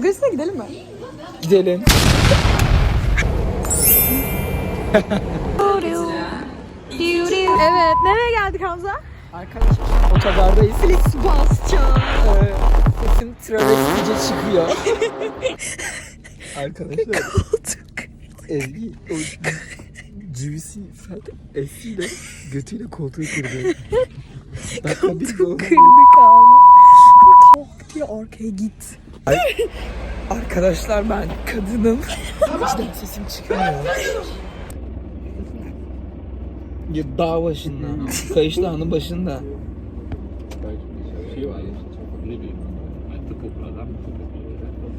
Bulgaristan'a gidelim mi? Gidelim. Evet. Nereye geldik Hamza? Arkadaşlar otogardayız. Basça. Ee, sesim travestice çıkıyor. Arkadaşlar Ezgi o Fat Esi'yle götüyle koltuğu kırdı. Doğru. Kırdık abi. Tak diye arkaya git. Arkadaşlar ben kadınım. Cidden sesim çıkıyor ya. Ya dağ başında, Kayış Dağı'nın başında. şey var ya çok ne bileyim hayatta toprağdan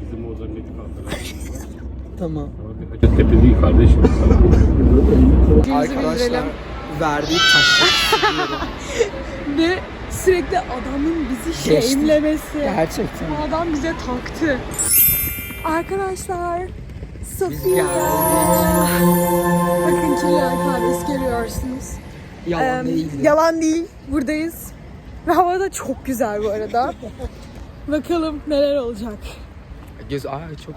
bizim o zannet kalkar. Tamam. Hacettepe değil kardeşim. Arkadaşlar verdiği taşlar Ve sürekli adamın bizi Geçti. şeyimlemesi. gerçekten. Bu adam bize taktı. Arkadaşlar Sofia. Bakın Kirlian Kahvesi görüyorsunuz. Yalan Em, değildi. Yalan değil. Buradayız. Ve hava da çok güzel bu arada. Bakalım neler olacak. Göz ay çok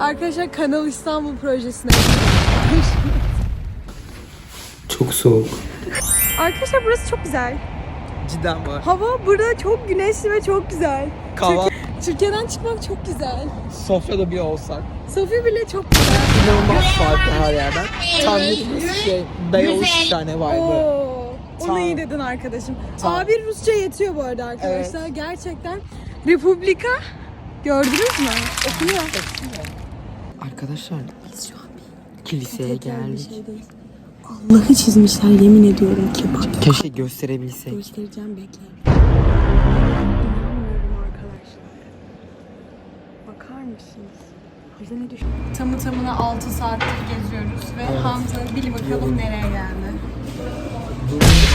Arkadaşlar Kanal İstanbul projesine. Çok soğuk. Arkadaşlar burası çok güzel. Cidden var. Hava burada çok güneşli ve çok güzel. Kahvaltı Türkiye'den çıkmak çok güzel. sofrada bir olsak. Sofya bile çok güzel. İnanılmaz farklı her yerden. Tam bir şey, Beyoğlu tane vardı. Oo, onu iyi dedin arkadaşım. Tamam. A1 Rusça yetiyor bu arada arkadaşlar. Gerçekten. Republika gördünüz mü? Okunuyor. Arkadaşlar kiliseye geldik. Allah'ı çizmişler yemin ediyorum ki bak. Keşke gösterebilsek. Göstereceğim bekle. İnanmıyorum arkadaşlar. Bakar mısınız? Bize ne düşün? Tamı tamına 6 saattir geziyoruz ve Hamza bil bakalım nereye geldi.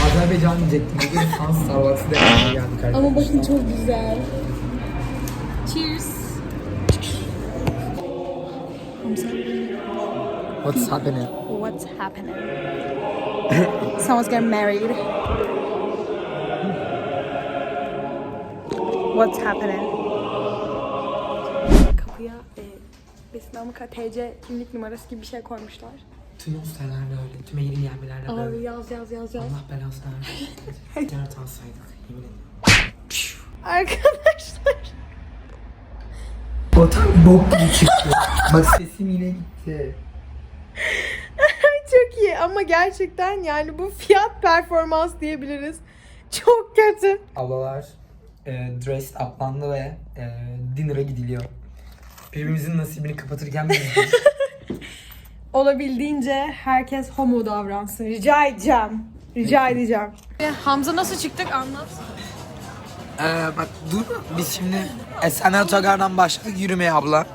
Azerbaycan diyecektim. Bugün San Starbucks'ı denemeye geldik arkadaşlar. Ama bakın çok güzel. Cheers. Hamza, What's happening? what's happening? Someone's getting married. What's happening? Kapıya e, Besnamıka TC kimlik numarası gibi bir şey koymuşlar. Tüm hostellerde öyle. Tüm eğilim yermelerde Abi böyle. yaz yaz yaz yaz. Allah belasını versin. Dert alsaydık. Yemin ederim. Arkadaşlar. Otel bok gibi çıktı. Bak sesim yine gitti. Çok iyi ama gerçekten yani bu fiyat performans diyebiliriz. Çok kötü. Ablalar e, dressed uplandı ve e, dinner'a gidiliyor. Birbirimizin nasibini kapatırken biz Olabildiğince herkes homo davransın. Rica edeceğim. Rica edeceğim. Hamza nasıl çıktık anlat. Ee, bak dur biz şimdi Esenler Otogar'dan başladık yürümeye abla.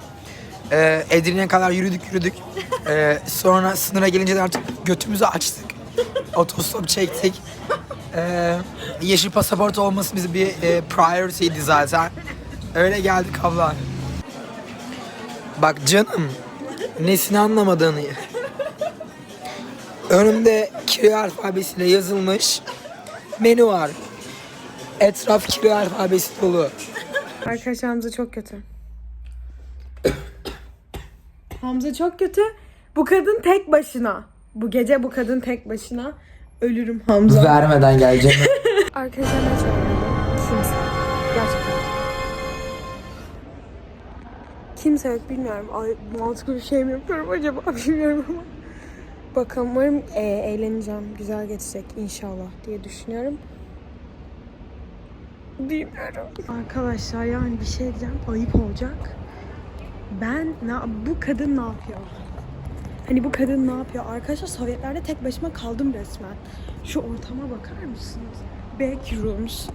Ee, Edirne'ye kadar yürüdük yürüdük. Ee, sonra sınıra gelince de artık götümüzü açtık. Otostop çektik. Ee, yeşil pasaport olması bize bir e, priority'ydi zaten. Öyle geldik abla. Bak canım nesini anlamadığını. Önümde Kiril alfabesiyle yazılmış menü var. Etraf Kiril alfabesi dolu. Arkadaşlar Hamza çok kötü. Hamza çok kötü. Bu kadın tek başına. Bu gece bu kadın tek başına. Ölürüm Hamza. Vermeden geleceğim. Arkadaşlar ne söylüyorum? Kimse. Gerçekten. Kimse yok bilmiyorum. Ay, mantıklı bir şey mi yapıyorum acaba bilmiyorum ama. Bakalım umarım e, eğleneceğim. Güzel geçecek inşallah diye düşünüyorum. Bilmiyorum. Arkadaşlar yani bir şey diyeceğim. Ayıp olacak. Ben ne, bu kadın ne yapıyor? Hani bu kadın ne yapıyor? Arkadaşlar Sovyetlerde tek başıma kaldım resmen. Şu ortama bakar mısınız? Backrooms.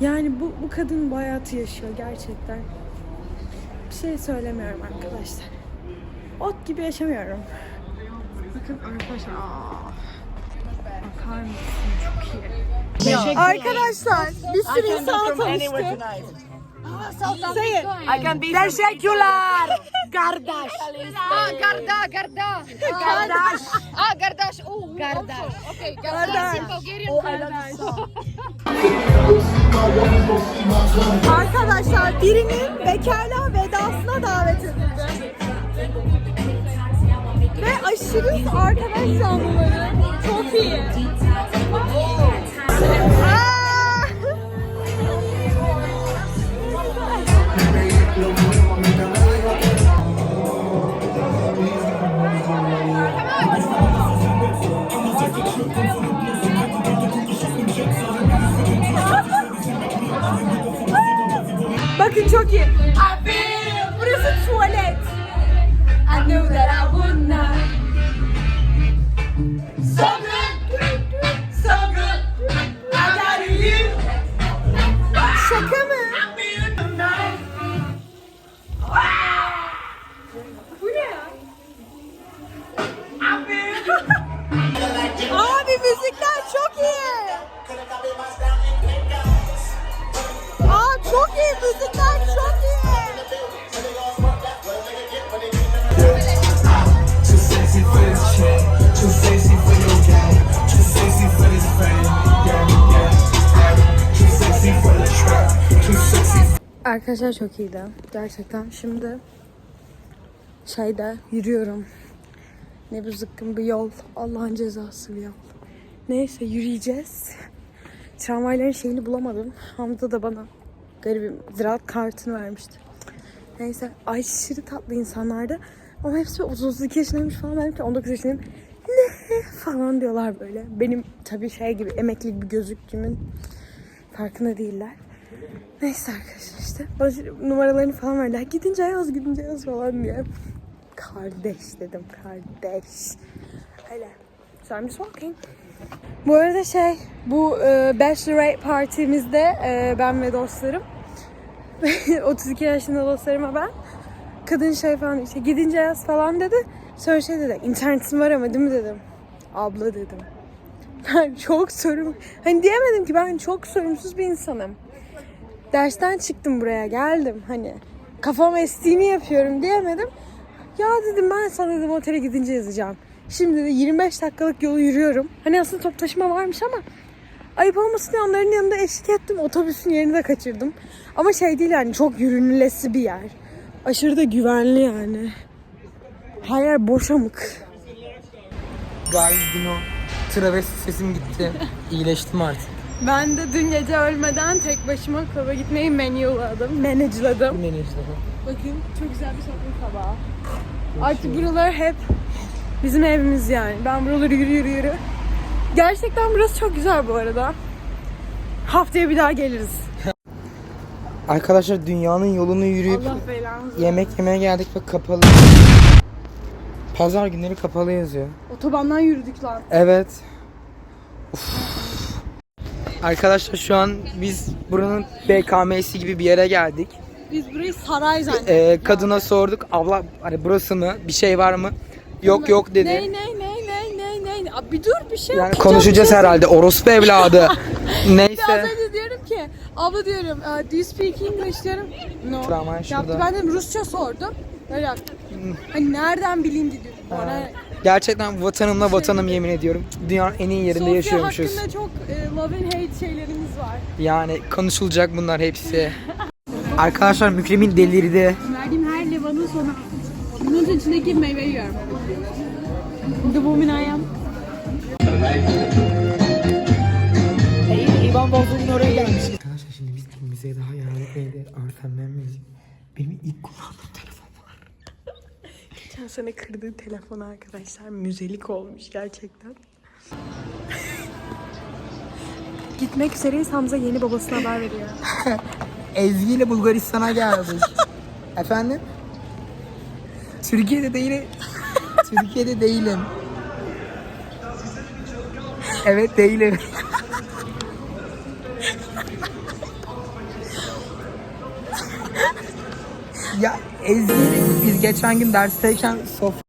Yani bu, bu kadın bu hayatı yaşıyor gerçekten. Bir şey söylemiyorum arkadaşlar. Ot gibi yaşamıyorum. Bakın arkadaşlar. Aa. Bakar mısınız? Çok iyi. Arkadaşlar bir sürü insanla tanıştık. Sayın. Teşekkürler. Kardeş. Ah, Garda, Garda. Kardeş. Ah, Gardaş. Oh, Gardaş. Okay, Gardaş in Bulgarian. Gardaş. Arkadaşlar birinin bekarlığa vedasına davet edildi. Ve aşırı arkadaş canlıları. Çok iyi. Aa! Arkadaşlar çok iyiydi. Gerçekten. Şimdi şeyde yürüyorum. Ne bu zıkkın bir yol. Allah'ın cezası bir yol. Neyse yürüyeceğiz. Tramvayların şeyini bulamadım. Hamza da bana garibim ziraat kartını vermişti. Neyse aşırı tatlı insanlardı. Ama hepsi 32 yaşındaymış falan. Ben de 19 yaşındayım. Ne falan diyorlar böyle. Benim tabii şey gibi emekli gibi gözüktüğümün farkında değiller. Neyse arkadaşlar işte bana numaralarını falan verdiler. Gidince yaz gidince yaz falan diye. Kardeş dedim kardeş. Öyle. So I'm just walking. Bu arada şey bu e, bachelorette partimizde e, ben ve dostlarım 32 yaşında dostlarıma ben kadın şey falan işte gidince yaz falan dedi. Sonra şey dedi internetin var ama değil mi dedim. Abla dedim. Ben çok sorum hani diyemedim ki ben çok sorumsuz bir insanım dersten çıktım buraya geldim hani kafam estiğini yapıyorum diyemedim. Ya dedim ben sana dedim otele gidince yazacağım. Şimdi de 25 dakikalık yolu yürüyorum. Hani aslında top taşıma varmış ama ayıp olmasın diye onların yanında eşlik ettim. Otobüsün yerini de kaçırdım. Ama şey değil yani çok yürünülesi bir yer. Aşırı da güvenli yani. Her yer boşamık. Guys dün o travesti sesim gitti. İyileştim artık. Ben de dün gece ölmeden tek başıma klaba gitmeyi menüladım. Manageladım. Bakın çok güzel bir sokak tabağı. Artık buralar hep bizim evimiz yani. Ben buraları yürü yürü yürü. Gerçekten burası çok güzel bu arada. Haftaya bir daha geliriz. Arkadaşlar dünyanın yolunu yürüyüp yemek yemeye geldik ve kapalı. Pazar günleri kapalı yazıyor. Otobandan yürüdük lan. Evet. Uf. Arkadaşlar şu an biz buranın BKM'si gibi bir yere geldik. Biz burayı saray zannettik. Ee, kadına sorduk abla hani burası mı bir şey var mı? Yok yok dedi. Ne ne ne ne ne ne. Abi bir dur bir şey Yani konuşacağız şey herhalde orospu evladı. Neyse. önce diyorum ki abla diyorum "Uh, do you speak English diyorum. No. Tramvay Yaptı ben dedim Rusça sordum. Böyle yaptı. Hani nereden bileyim dedim. Bana Gerçekten vatanımla vatanım yemin ediyorum. Dünyanın en iyi yerinde Sofya yaşıyormuşuz. hakkında çok e, love and hate şeylerimiz var. Yani konuşulacak bunlar hepsi. Arkadaşlar Mükremin delirdi. Verdiğim her levanın sonu. Bunun içindeki meyveyi yiyorum. The woman I am. İvan Bozul'un oraya gelmiş. Arkadaşlar şimdi biz müzeye daha geldik. Neydi? Arsenal Müzik. Benim ilk kullandığım telefon. Geçen sene kırdığı telefon arkadaşlar müzelik olmuş gerçekten. Gitmek üzereyiz Hamza yeni babasına haber veriyor. Ezgi ile Bulgaristan'a geldik. Efendim? Türkiye'de değilim. Türkiye'de değilim. Evet değilim. ya Ezgi ile biz geçen gün dersteyken Sofya